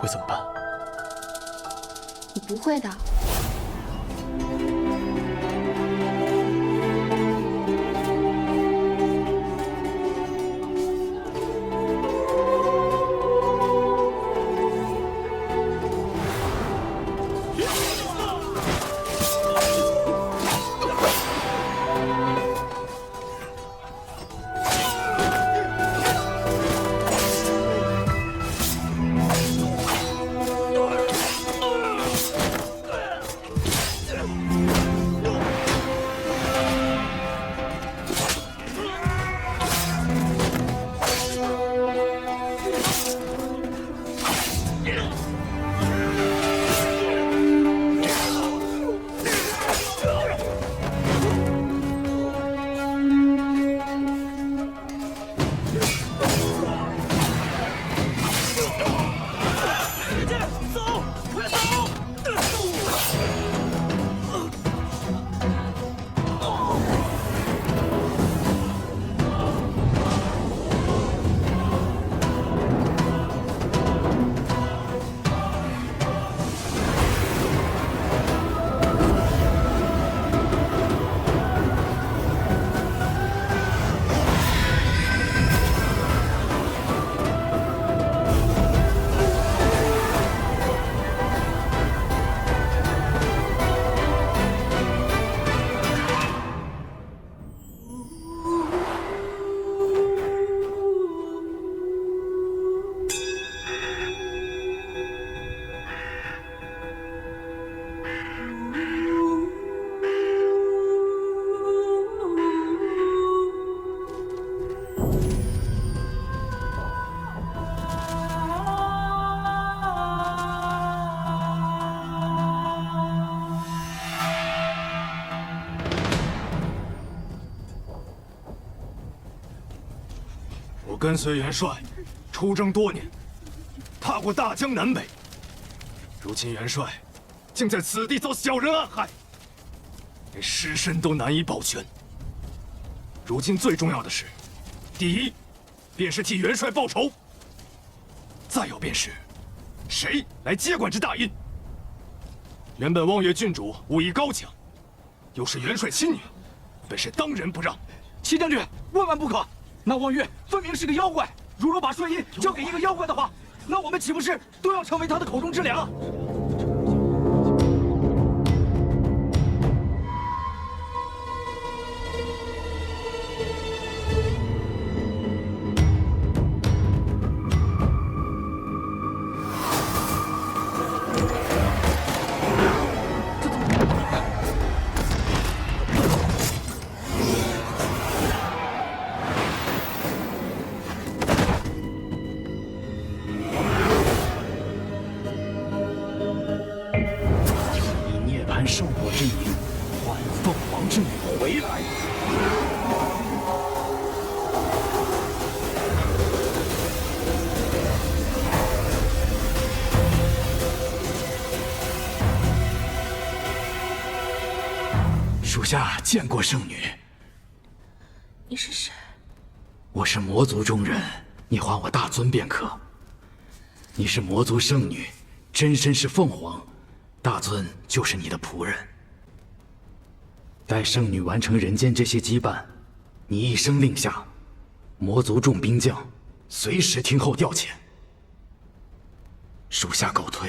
会怎么办？你不会的。跟随元帅出征多年，踏过大江南北。如今元帅竟在此地遭小人暗害，连尸身都难以保全。如今最重要的是，第一，便是替元帅报仇；再有便是，谁来接管这大印。原本望月郡主武艺高强，又是元帅亲女，本是当仁不让。齐将军，万万不可！那望月分明是个妖怪，如若把顺义交给一个妖怪的话，那我们岂不是都要成为他的口中之粮？回来。属下见过圣女，你是谁？我是魔族中人，你唤我大尊便可。你是魔族圣女，真身是凤凰，大尊就是你的仆人。待圣女完成人间这些羁绊，你一声令下，魔族众兵将随时听候调遣。属下告退。